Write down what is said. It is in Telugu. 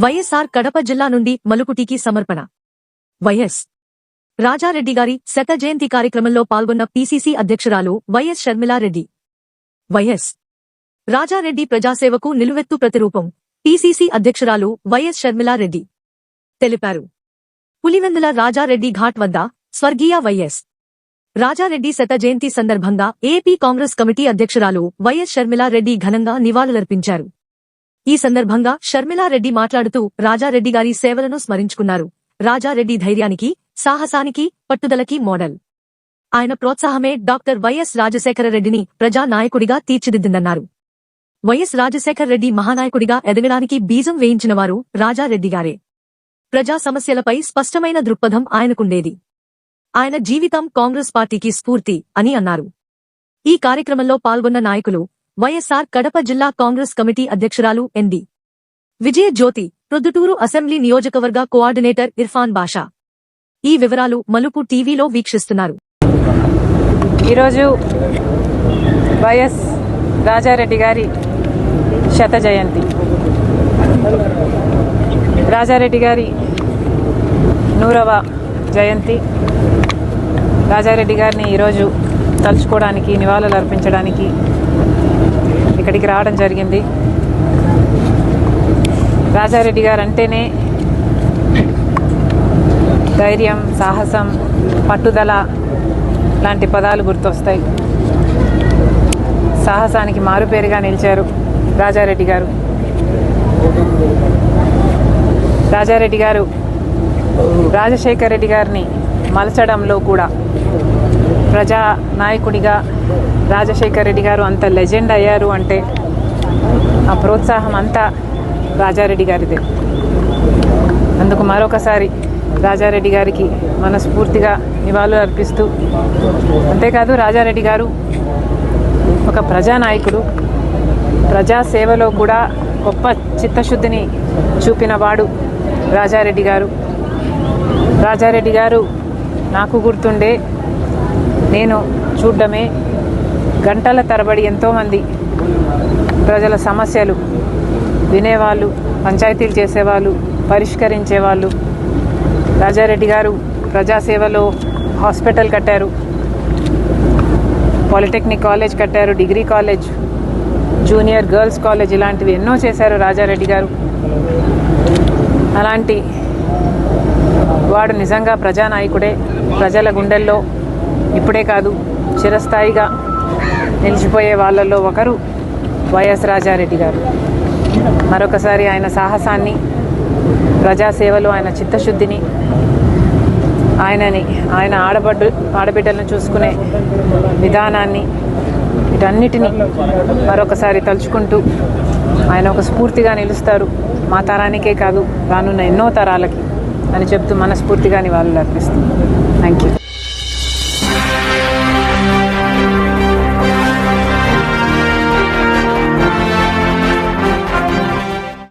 వైఎస్ఆర్ కడప జిల్లా నుండి మలుకుటికి సమర్పణ. వైఎస్. రాజారెడ్డి గారి శత జయంతి కార్యక్రమంలో పాల్గొన్న పీసీసీ అధ్యక్షురాలు వైఎస్ షర్మిలారెడ్డి. వైఎస్. రాజారెడ్డి ప్రజాసేవకు నిలువెత్తు ప్రతిరూపం పీసీసీ అధ్యక్షురాలు వైఎస్ షర్మిలారెడ్డి. తెలిపారు. పులివెందుల రాజారెడ్డి ఘాట్ వద్ద స్వర్గీయ వైఎస్. రాజారెడ్డి శత జయంతి సందర్భంగా ఏపీ కాంగ్రెస్ కమిటీ అధ్యక్షురాలు వైఎస్ షర్మిలారెడ్డి ఘనంగా నివాళులర్పించారు. ఈ సందర్భంగా షర్మిలారెడ్డి మాట్లాడుతూ రాజారెడ్డి గారి సేవలను స్మరించుకున్నారు. రాజారెడ్డి ధైర్యానికి సాహసానికి పట్టుదలకి మోడల్. ఆయన ప్రోత్సాహమే డాక్టర్ వైఎస్ రాజశేఖర రెడ్డిని తీర్చిదిద్దిందన్నారు. వైఎస్ రాజశేఖర రెడ్డి మహానాయకుడిగా ఎదగడానికి బీజం వేయించినవారు రాజారెడ్డి గారే. ప్రజా సమస్యలపై స్పష్టమైన దృక్పథం ఆయనకుండేది. ఆయన జీవితం కాంగ్రెస్ పార్టీకి స్ఫూర్తి అని అన్నారు. ఈ కార్యక్రమంలో పాల్గొన్న నాయకులు వైఎస్ఆర్ కడప జిల్లా కాంగ్రెస్ కమిటీ అధ్యక్షురాలు ఎండి విజయ జ్యోతి ప్రొద్దుటూరు అసెంబ్లీ నియోజకవర్గ కోఆర్డినేటర్ ఇర్ఫాన్ బాషా. ఈ వివరాలు మలుపు టీవీలో వీక్షిస్తున్నారు. ఈరోజు వైఎస్ రాజారెడ్డి గారి శత జయంతి. రాజారెడ్డి గారి నూరవ జయంతి. రాజారెడ్డి గారిని ఈరోజు తలుచుకోవడానికి నివాళులు అర్పించడానికి ఇక్కడికి రావడం జరిగింది. రాజారెడ్డి గారు అంటేనే ధైర్యం సాహసం పట్టుదల లాంటి పదాలు గుర్తొస్తాయి. సాహసానికి మారుపేరుగా నిలిచారు రాజారెడ్డి గారు. రాజారెడ్డి గారు రాజశేఖర్ రెడ్డి గారిని మలచడంలో కూడా ప్రజా నాయకుడిగా రాజశేఖర్ రెడ్డి గారు అంత లెజెండ్ అయ్యారు అంటే ఆ ప్రోత్సాహం అంతా రాజారెడ్డి గారిదే. అందుకు మరొకసారి రాజారెడ్డి గారికి మనస్ఫూర్తిగా నివాళులు అర్పిస్తూ అంతేకాదు రాజారెడ్డి గారు ఒక ప్రజానాయకుడు ప్రజా సేవలో కూడా గొప్ప చిత్తశుద్ధిని చూపినవాడు రాజారెడ్డి గారు. రాజారెడ్డి గారు నాకు గుర్తుండే నేను చూడడమే గంటల తరబడి ఎంతోమంది ప్రజల సమస్యలు వినేవాళ్ళు పంచాయతీలు చేసేవాళ్ళు పరిష్కరించేవాళ్ళు. రాజారెడ్డి గారు ప్రజాసేవలో హాస్పిటల్ కట్టారు. పాలిటెక్నిక్ కాలేజ్ కట్టారు degree college junior girls college ఇలాంటివి ఎన్నో చేశారు రాజారెడ్డి గారు. అలాంటి వాడు నిజంగా ప్రజానాయకుడే. ప్రజల గుండెల్లో ఇప్పుడే కాదు చిరస్థాయిగా నిలిచిపోయే వాళ్ళల్లో ఒకరు వైఎస్ రాజారెడ్డి గారు. మరొకసారి ఆయన సాహసాన్ని ప్రజాసేవలో ఆయన చిత్తశుద్ధిని ఆయనని ఆయన ఆడబడ్డు ఆడబిడ్డలను చూసుకునే విధానాన్ని వీటన్నిటిని మరొకసారి తలుచుకుంటూ ఆయన ఒక స్ఫూర్తిగా నిలుస్తారు. మా తరానికే కాదు రానున్న ఎన్నో తరాలకి అని చెప్తూ మనస్ఫూర్తిగా నివాళులు అర్పిస్తాం థ్యాంక్ యూ Thank you.